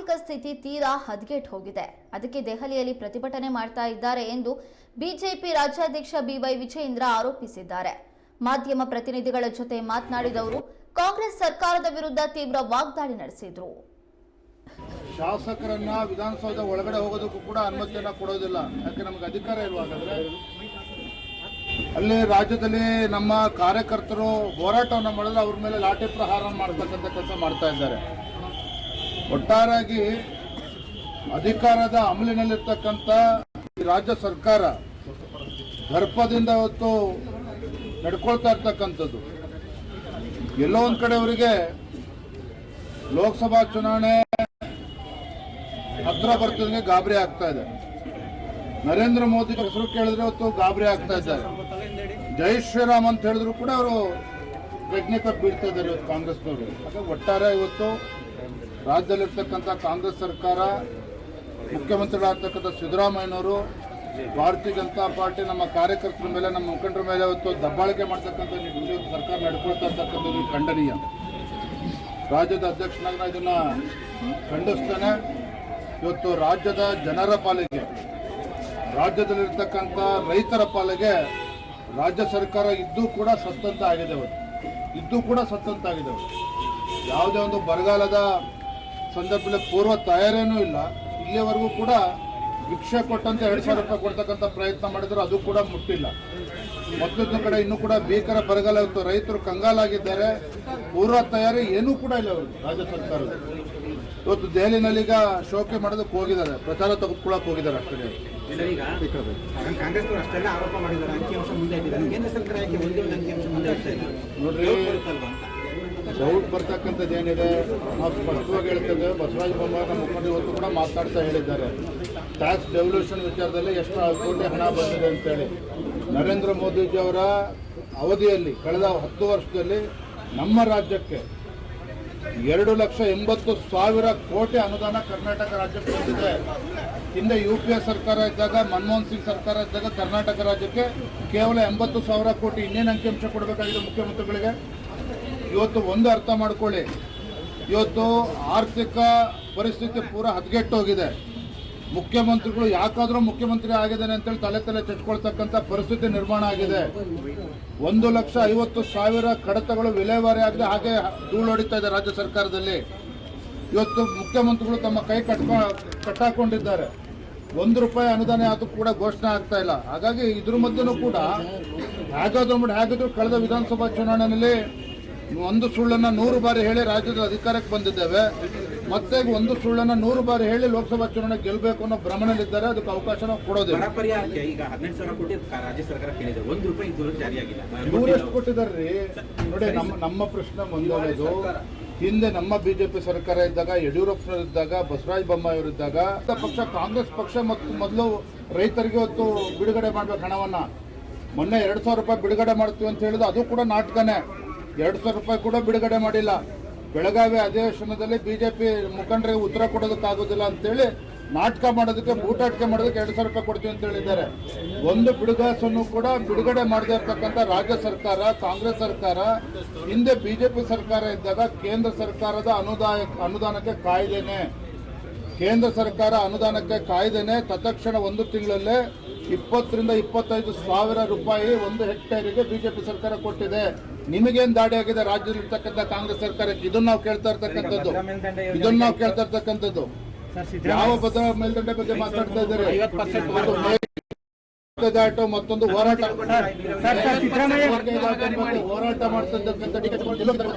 ಆರ್ಥಿಕ ಸ್ಥಿತಿ ತೀರಾ ಹದಗೆಟ್ ಹೋಗಿದೆ. ಅದಕ್ಕೆ ದೆಹಲಿಯಲ್ಲಿ ಪ್ರತಿಭಟನೆ ಮಾಡ್ತಾ ಇದ್ದಾರೆ ಎಂದು ಬಿಜೆಪಿ ರಾಜ್ಯಾಧ್ಯಕ್ಷ ಬಿವೈ ವಿಜಯೇಂದ್ರ ಆರೋಪಿಸಿದ್ದಾರೆ. ಮಾಧ್ಯಮ ಪ್ರತಿನಿಧಿಗಳ ಜೊತೆ ಮಾತನಾಡಿದವರು ಕಾಂಗ್ರೆಸ್ ಸರ್ಕಾರದ ವಿರುದ್ಧ ತೀವ್ರ ವಾಗ್ದಾಳಿ ನಡೆಸಿದ್ರು. ಶಾಸಕರನ್ನ ವಿಧಾನಸೌಧ ಒಳಗಡೆ ಹೋಗೋದಕ್ಕೂ ಕೂಡ ಅನುಮತಿಯನ್ನ ಕೊಡೋದಿಲ್ಲ. ಯಾಕೆ ನಮ್ಗೆ ಅಧಿಕಾರ ಇರುವಾಗಂದ್ರೆ ಅಲ್ಲಿ ರಾಜ್ಯದಲ್ಲಿ ನಮ್ಮ ಕಾರ್ಯಕರ್ತರು ಹೋರಾಟವನ್ನು ಮಾಡಿದ್ರೆ ಅವ್ರ ಮೇಲೆ ಲಾಠಿ ಪ್ರಹಾರ ಮಾಡ್ತಕ್ಕಂಥ ಕೆಲಸ ಮಾಡ್ತಾ ಇದ್ದಾರೆ. ಒಟ್ಟಾರೆಯಾಗಿ ಅಧಿಕಾರದ ಅಮಲಿನಲ್ಲಿರ್ತಕ್ಕಂಥ ಈ ರಾಜ್ಯ ಸರ್ಕಾರ ದರ್ಪದಿಂದ ಇವತ್ತು ನಡ್ಕೊಳ್ತಾ ಇರ್ತಕ್ಕಂಥದ್ದು. ಎಲ್ಲೋ ಒಂದ್ ಕಡೆ ಅವರಿಗೆ ಲೋಕಸಭಾ ಚುನಾವಣೆ ಹತ್ರ ಬರ್ತದಂಗೆ ಗಾಬರಿ ಆಗ್ತಾ ಇದೆ. ನರೇಂದ್ರ ಮೋದಿ ಹೆಸರು ಕೇಳಿದ್ರೆ ಇವತ್ತು ಗಾಬರಿ ಆಗ್ತಾ ಇದ್ದಾರೆ. ಜೈ ಶ್ರೀರಾಮ್ ಅಂತ ಹೇಳಿದ್ರು ಕೂಡ ಅವರು ಪ್ರಜ್ಞೆ ಬೀಳ್ತಾ ಇದ್ದಾರೆ ಇವತ್ತು ಕಾಂಗ್ರೆಸ್ನವರು. ಒಟ್ಟಾರೆ ಇವತ್ತು ರಾಜ್ಯದಲ್ಲಿರ್ತಕ್ಕಂಥ ಕಾಂಗ್ರೆಸ್ ಸರ್ಕಾರ ಮುಖ್ಯಮಂತ್ರಿಗಳಾಗ್ತಕ್ಕಂಥ ಸಿದ್ದರಾಮಯ್ಯನವರು ಭಾರತೀಯ ಜನತಾ ಪಾರ್ಟಿ ನಮ್ಮ ಕಾರ್ಯಕರ್ತರ ಮೇಲೆ, ನಮ್ಮ ಮುಖಂಡರ ಮೇಲೆ ಇವತ್ತು ದಬ್ಬಾಳಿಕೆ ಮಾಡ್ತಕ್ಕಂಥ ಸರ್ಕಾರ ನಡ್ಕೊಳ್ತಾ ಇರ್ತಕ್ಕಂಥದ್ದು ಖಂಡನೀಯ. ರಾಜ್ಯದ ಅಧ್ಯಕ್ಷನಾಗಿ ನಾನು ಇದನ್ನ ಖಂಡಿಸ್ತೇನೆ. ಇವತ್ತು ರಾಜ್ಯದ ಜನರ ಪಾಲಿಗೆ, ರಾಜ್ಯದಲ್ಲಿರ್ತಕ್ಕಂಥ ರೈತರ ಪಾಲಿಗೆ ರಾಜ್ಯ ಸರ್ಕಾರ ಇದ್ದೂ ಕೂಡ ಸತ್ತಂತ ಆಗಿದೆ ಇದ್ದು ಕೂಡ ಸತ್ತಂತ ಆಗಿದೆ ಇವತ್ತು ಯಾವುದೇ ಒಂದು ಬರಗಾಲದ ಸಂದರ್ಭದಲ್ಲಿ ಪೂರ್ವ ತಯಾರೇನೂ ಇಲ್ಲ. ಇಲ್ಲಿಯವರೆಗೂ ಕೂಡ ಭಿಕ್ಷೆ ಕೊಟ್ಟಂತೆ ಎರಡು ಸಾವಿರ ರೂಪಾಯಿ ಕೊಡ್ತಕ್ಕಂಥ ಪ್ರಯತ್ನ ಮಾಡಿದ್ರು ಅದು ಕೂಡ ಮುಟ್ಟಿಲ್ಲ. ಮತ್ತೊಂದು ಕಡೆ ಇನ್ನೂ ಕೂಡ ಭೀಕರ ಬರಗಾಲ ಇತ್ತು. ರೈತರು ಕಂಗಾಲಾಗಿದ್ದಾರೆ. ಪೂರ್ವ ತಯಾರಿ ಏನೂ ಕೂಡ ಇಲ್ಲ ಅವರು ರಾಜ್ಯ ಸರ್ಕಾರ. ಇವತ್ತು ದೆಹಲಿನಲ್ಲಿ ಈಗ ಶೋಕೆ ಮಾಡೋದಕ್ಕೆ ಹೋಗಿದ್ದಾರೆ. ಪ್ರಚಾರ ತೆಗೆದುಕೊಳ್ಳಕ್ಕೆ ಹೋಗಿದ್ದಾರೆ ಅಷ್ಟೇ. ನೋಡ್ರಿ ಡೌಟ್ ಬರ್ತಕ್ಕಂಥದ್ದು ಏನಿದೆ, ನಾವು ಸ್ಪಷ್ಟವಾಗಿ ಹೇಳ್ತೇವೆ, ಬಸವರಾಜ ಬೊಮ್ಮಾಯಿ ನಮ್ಮ ಇವತ್ತು ಕೂಡ ಮಾತಾಡ್ತಾ ಹೇಳಿದ್ದಾರೆ. ಟ್ಯಾಕ್ಸ್ ಡೆವಲ್ಯೂಷನ್ ವಿಚಾರದಲ್ಲಿ ಎಷ್ಟು ಕೋಟಿ ಹಣ ಬಂದಿದೆ ಅಂತೇಳಿ. ನರೇಂದ್ರ ಮೋದಿಜಿ ಅವರ ಅವಧಿಯಲ್ಲಿ, ಕಳೆದ ಹತ್ತು ವರ್ಷದಲ್ಲಿ ನಮ್ಮ ರಾಜ್ಯಕ್ಕೆ ಎರಡು ಲಕ್ಷ ಎಂಬತ್ತು ಸಾವಿರ ಕೋಟಿ ಅನುದಾನ ಕರ್ನಾಟಕ ರಾಜ್ಯಕ್ಕೆ ಬಂದಿದೆ. ಹಿಂದೆ ಯು ಪಿ ಎ ಸರ್ಕಾರ ಇದ್ದಾಗ, ಮನಮೋಹನ್ ಸಿಂಗ್ ಸರ್ಕಾರ ಇದ್ದಾಗ ಕರ್ನಾಟಕ ರಾಜ್ಯಕ್ಕೆ ಕೇವಲ ಎಂಬತ್ತು ಸಾವಿರ ಕೋಟಿ ಇನ್ನೇನು ಅಂಕಿಅಂಶ ಕೊಡಬೇಕಾಗಿದೆ ಮುಖ್ಯಮಂತ್ರಿಗಳಿಗೆ? ಇವತ್ತು ಒಂದು ಅರ್ಥ ಮಾಡ್ಕೊಳ್ಳಿ. ಇವತ್ತು ಆರ್ಥಿಕ ಪರಿಸ್ಥಿತಿ ಪೂರ ಹದಗೆಟ್ಟೋಗಿದೆ. ಮುಖ್ಯಮಂತ್ರಿಗಳು ಯಾಕಾದರೂ ಮುಖ್ಯಮಂತ್ರಿ ಆಗಿದ್ದಾನೆ ಅಂತೇಳಿ ತಲೆ ತಲೆ ಚಚ್ಕೊಳ್ತಕ್ಕಂಥ ಪರಿಸ್ಥಿತಿ ನಿರ್ಮಾಣ ಆಗಿದೆ. ಒಂದು ಲಕ್ಷ ಐವತ್ತು ಸಾವಿರ ಕಡತಗಳು ವಿಲೇವಾರಿ ಆಗದೆ ಹಾಗೆ ಧೂಳು ಹೊಡಿತಾ ಇದೆ ರಾಜ್ಯ ಸರ್ಕಾರದಲ್ಲಿ. ಇವತ್ತು ಮುಖ್ಯಮಂತ್ರಿಗಳು ತಮ್ಮ ಕೈ ಕಟ್ಕೊ, ಕಟ್ಟಾಕೊಂಡಿದ್ದಾರೆ. ಒಂದು ರೂಪಾಯಿ ಅನುದಾನ ಆದರೂ ಕೂಡ ಘೋಷಣೆ ಆಗ್ತಾ ಇಲ್ಲ. ಹಾಗಾಗಿ ಇದ್ರ ಮಧ್ಯನೂ ಕೂಡ ಹೇಗಾದ್ರೂ ಮಾಡಿ, ಹೇಗಿದ್ರು ಕಳೆದ ವಿಧಾನಸಭಾ ಚುನಾವಣೆಯಲ್ಲಿ ಒಂದು ಸುಳ್ಳನ್ನ ನೂರು ಬಾರಿ ಹೇಳಿ ರಾಜ್ಯದ ಅಧಿಕಾರಕ್ಕೆ ಬಂದಿದ್ದೇವೆ. ಮತ್ತೆ ಒಂದು ಸುಳ್ಳನ್ನ ನೂರು ಬಾರಿ ಹೇಳಿ ಲೋಕಸಭಾ ಚುನಾವಣೆ ಗೆಲ್ಲಬೇಕು ಅನ್ನೋ ಭ್ರಮಣದಲ್ಲಿದ್ದಾರೆ ಅದಕ್ಕೆ ಅವಕಾಶ ನಾವು ಕೊಡೋದಿಲ್ಲ. ಪರಿಹಾರಕ್ಕೆ ಈಗ ಹದಿನೆಂಟು ಸಾವಿರ ಕೋಟಿ ರಾಜ್ಯ ಸರ್ಕಾರ ಕೇಳಿದೆ. ಒಂದು ರೂಪಾಯಿ ಇದುವರೆಗೆ ಜಾರಿಯಾಗಿಲ್ಲ. ಇವ್ರು ಎಷ್ಟು ಕೊಟ್ಟಿದ್ದಾರೆ ನೋಡಿ ನಮ್ಮ ನಮ್ಮ ಪ್ರಶ್ನೆ ಮುಂದುವರೆದು. ಹಿಂದೆ ನಮ್ಮ ಬಿಜೆಪಿ ಸರ್ಕಾರ ಇದ್ದಾಗ ಯಡಿಯೂರಪ್ಪನವರಿದ್ದಾಗ ಬಸವರಾಜ ಬೊಮ್ಮಾಯಿಯವರಿದ್ದಾಗ ಪಕ್ಷ ಕಾಂಗ್ರೆಸ್ ಪಕ್ಷ ಮತ್ತು ಮೊದಲು ರೈತರಿಗೆ ಹೊತ್ತು ಬಿಡುಗಡೆ ಮಾಡಬೇಕು ಹಣವನ್ನ. ಮೊನ್ನೆ ಎರಡು ಸಾವಿರ ರೂಪಾಯಿ ಬಿಡುಗಡೆ ಮಾಡ್ತೀವಿ ಅಂತ ಹೇಳಿದ್ರು ಅದು ಕೂಡ ನಾಟಕನೇ. ಎರಡು ಸಾವಿರ ರೂಪಾಯಿ ಕೂಡ ಬಿಡುಗಡೆ ಮಾಡಿಲ್ಲ. ಬೆಳಗಾವಿ ಅಧಿವೇಶನದಲ್ಲಿ ಬಿಜೆಪಿ ಮುಖಂಡರಿಗೆ ಉತ್ತರ ಕೊಡೋದಕ್ಕಾಗೋದಿಲ್ಲ ಅಂತೇಳಿ ನಾಟಕ ಮಾಡೋದಕ್ಕೆ, ಬೂಟಾಟಿಕೆ ಮಾಡೋದಕ್ಕೆ ಎರಡು ಸಾವಿರ ರೂಪಾಯಿ ಕೊಡ್ತೀವಿ ಅಂತ ಹೇಳಿದ್ದಾರೆ. ಒಂದು ಬಿಡುಗಾಸನ್ನು ಕೂಡ ಬಿಡುಗಡೆ ಮಾಡದೇ ಇರತಕ್ಕಂಥ ರಾಜ್ಯ ಸರ್ಕಾರ, ಕಾಂಗ್ರೆಸ್ ಸರ್ಕಾರ, ಹಿಂದೆ ಬಿಜೆಪಿ ಸರ್ಕಾರ ಇದ್ದಾಗ ಕೇಂದ್ರ ಸರ್ಕಾರದ ಅನುದಾಯ ಅನುದಾನಕ್ಕೆ ಕಾಯ್ದೇನೆ. ಕೇಂದ್ರ ಸರ್ಕಾರ ಅನುದಾನಕ್ಕೆ ಕಾಯ್ದೇನೆ. ತತ್ಕ್ಷಣ ಒಂದು ತಿಂಗಳಲ್ಲೇ ಇಪ್ಪತ್ತರಿಂದ ಇಪ್ಪತ್ತೈದು ಸಾವಿರ ರೂಪಾಯಿ ಒಂದು ಹೆಕ್ಟೇರಿಗೆ ಬಿಜೆಪಿ ಸರ್ಕಾರ ಕೊಟ್ಟಿದೆ. ನಿಮಗೇನ್ ದಾಡಿ ಆಗಿದೆ ರಾಜ್ಯದಲ್ಲಿರ್ತಕ್ಕಂಥ ಕಾಂಗ್ರೆಸ್ ಸರ್ಕಾರಕ್ಕೆ ಇದನ್ನ ನಾವು ಕೇಳ್ತಾ ಇರ್ತಕ್ಕಂಥದ್ದು. ಇದನ್ನ ನಾವು ಕೇಳ್ತಾ ಇರ್ತಕ್ಕಂಥದ್ದು. ಯಾವ ಭದ್ರಾ ಮೇಲ್ದಂಡೆ ಬಗ್ಗೆ ಮಾತಾಡ್ತಾ ಇದ್ದಾರೆ? ಮತ್ತೊಂದು ಹೋರಾಟ ಹೋರಾಟ ಮಾಡ್ತಕ್ಕಂಥ